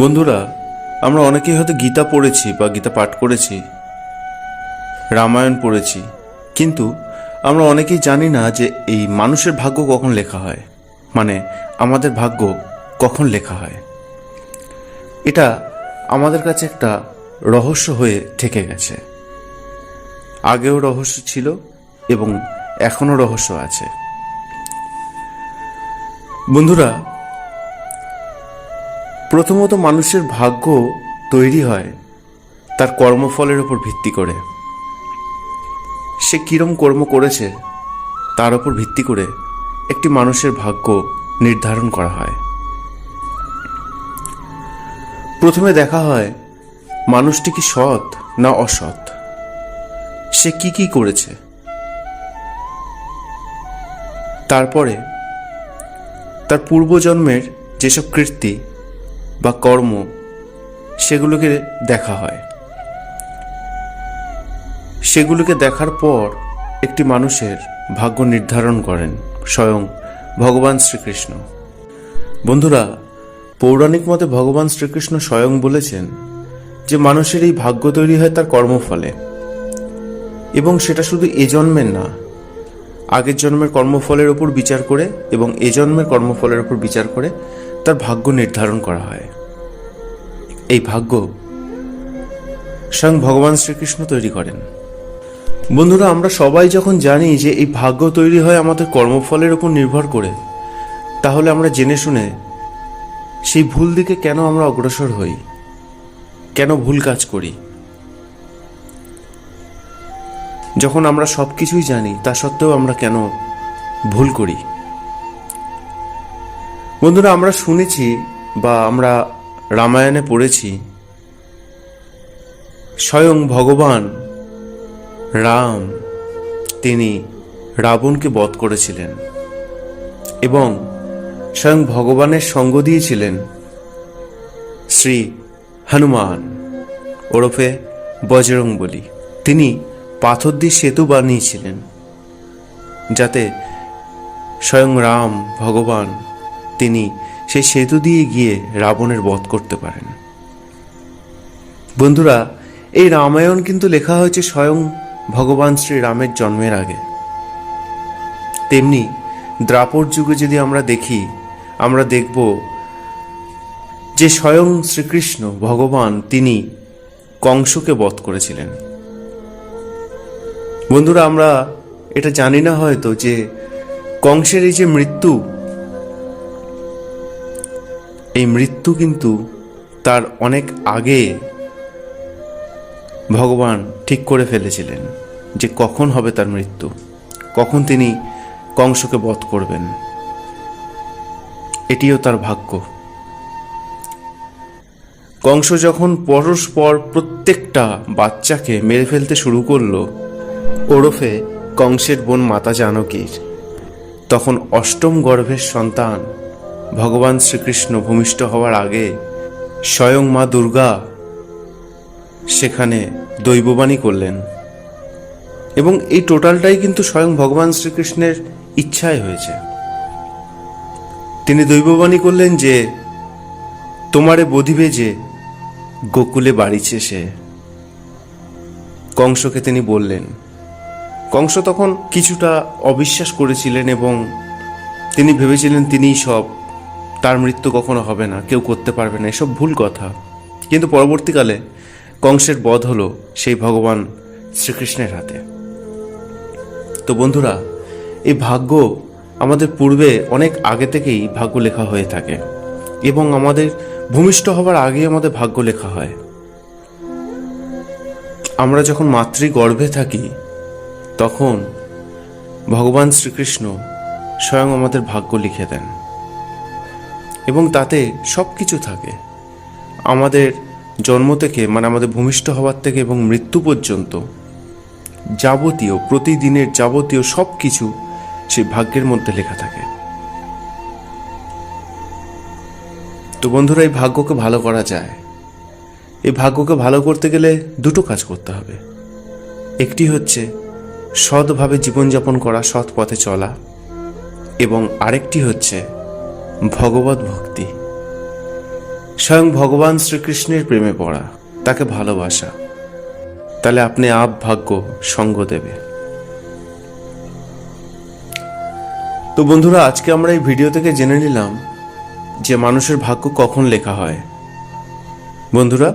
বন্ধুরা, আমরা অনেকেই হয়তো গীতা পড়েছি বা গীতা পাঠ করেছি, রামায়ণ পড়েছি, কিন্তু আমরা অনেকেই জানি না যে এই মানুষের ভাগ্য কখন লেখা হয় মানে আমাদের ভাগ্য কখন লেখা হয়। এটা আমাদের কাছে একটা রহস্য হয়ে থেকে গেছে। আগেও রহস্য ছিল এবং এখনও রহস্য আছে। বন্ধুরা প্রথমত মানুষের ভাগ্য তৈরি হয় তার কর্মফলের উপর ভিত্তি করে। সে কিরম কর্ম করেছে, তার উপর ভিত্তি করে একটি মানুষের ভাগ্য নির্ধারণ করা হয়। প্রথমে দেখা হয়, মানুষটি কি সৎ না অসৎ? সে কি কি করেছে? তারপরে, তার পূর্বজন্মের যেসব কীর্তি বা কর্ম, সেগুলোকে দেখা হয়। সেগুলোকে দেখার পর একটি মানুষের ভাগ্য নির্ধারণ করেন স্বয়ং ভগবান শ্রীকৃষ্ণ। বন্ধুরা, পৌরাণিক মতে ভগবান শ্রীকৃষ্ণ স্বয়ং বলেছেন যে মানুষের এই ভাগ্য তৈরি হয় তার কর্মফলে। এবং সেটা শুধু এ জন্মের না, আগের জন্মের কর্মফলের উপর বিচার করে এবং এ জন্মের কর্মফলের উপর বিচার করে তার ভাগ্য নির্ধারণ করা হয়। এই ভাগ্য স্বয়ং ভগবান শ্রীকৃষ্ণ তৈরি করেন। বন্ধুরা, আমরা সবাই যখন জানি যে এই ভাগ্য তৈরি হয় আমাদের কর্মফলের উপর নির্ভর করে, তাহলে আমরা জেনে শুনে সেই ভুল দিকে কেন আমরা অগ্রসর হই? কেন ভুল কাজ করি? যখন আমরা সব কিছুই জানি, তা সত্ত্বেও আমরা কেন ভুল করি? বন্ধুরা, আমরা শুনেছি বা আমরা রামায়ণে পড়েছি, স্বয়ং ভগবান রাম, তিনি রাবণকে বধ করেছিলেন এবং স্বয়ং ভগবানের সঙ্গ দিয়েছিলেন শ্রী হনুমান ওরফে বজরং বলি তিনি পাথর দিয়ে সেতু বানিয়েছিলেন যাতে স্বয়ং রাম ভগবান তিনি সেই সেতু দিয়ে গিয়ে রাবণের বধ করতে পারেন। বন্ধুরা, এই রামায়ণ কিন্তু লেখা হয়েছে স্বয়ং ভগবান শ্রী রামের জন্মের আগে। তেমনি দ্রাপর যুগে যদি আমরা দেখি, আমরা দেখব যে স্বয়ং শ্রীকৃষ্ণ ভগবান তিনি কংসকে বধ করেছিলেন। বন্ধুরা, আমরা এটা জানি না হয়তো যে কংসের এই যে মৃত্যু এই মৃত্যু কিন্তু তার অনেক আগে ভগবান ঠিক করে ফেলেছিলেন যে কখন হবে তার মৃত্যু, কখন তিনি কংসকে বধ করবেন। এটিও তার ভাগ্য। কংস যখন পরস্পর প্রত্যেকটা বাচ্চাকে মেরে ফেলতে শুরু করল, ওরফে কংসের বোন মাতা জানকীর, তখন অষ্টম গর্ভের সন্তান ভগবান শ্রীকৃষ্ণ ভূমিষ্ঠ হওয়ার আগে স্বয়ং মা দুর্গা সেখানে দৈববাণী করলেন। এবং এই টোটালটাই কিন্তু স্বয়ং ভগবান শ্রীকৃষ্ণের ইচ্ছায় হয়েছে। তিনি দৈববাণী করলেন যে, তোমারে বধিবে যে, গোকুলে বাড়িছে সে। কংসকে তিনি বললেন, কংস তখন কিছুটা অবিশ্বাস করেছিলেন এবং তিনি ভেবেছিলেন তিনিই সব তার মৃত্যু কখনো হবে না, কেউ করতে পারবে না, এসব ভুল কথা। কিন্তু পরবর্তীকালে কংসের বধ হলো সেই ভগবান শ্রীকৃষ্ণের হাতে। তো বন্ধুরা, এই ভাগ্য আমাদের পূর্বে অনেক আগে থেকেই ভাগ্য লেখা হয়ে থাকে এবং আমাদের ভূমিষ্ঠ হবার আগে আমাদের ভাগ্য লেখা হয়। আমরা যখন মাতৃগর্ভে থাকি, তখন ভগবান শ্রীকৃষ্ণ স্বয়ং আমাদের ভাগ্য লিখে দেন। এবং তাতে সব কিছু থাকে। আমাদের জন্ম থেকে মানে আমাদের ভূমিষ্ঠ হওয়ার থেকে এবং মৃত্যু পর্যন্ত যাবতীয়, প্রতিদিনের যাবতীয় সব কিছু সেই ভাগ্যের মধ্যে লেখা থাকে। তো বন্ধুরা, এই ভাগ্যকে ভালো করা যায়। এই ভাগ্যকে ভালো করতে গেলে দুটো কাজ করতে হবে। একটি হচ্ছে সৎভাবে জীবনযাপন করা, সৎ পথে চলা এবং আরেকটি হচ্ছে ভগবত ভক্তি। স্বয়ং ভগবান শ্রীকৃষ্ণের প্রেমে পড়া, তাকে ভালোবাসা। তাহলে আপনি আপ ভাগ্য সঙ্গ দেবে। তো বন্ধুরা, আজকে আমরা এই ভিডিও থেকে জেনে নিলাম যে মানুষের ভাগ্য কখন লেখা হয়। বন্ধুরা,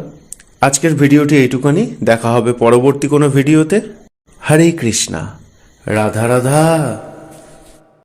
আজকের ভিডিওটি এইটুকুনি। দেখা হবে পরবর্তী কোনো ভিডিওতে। হরে কৃষ্ণা। রাধা রাধা।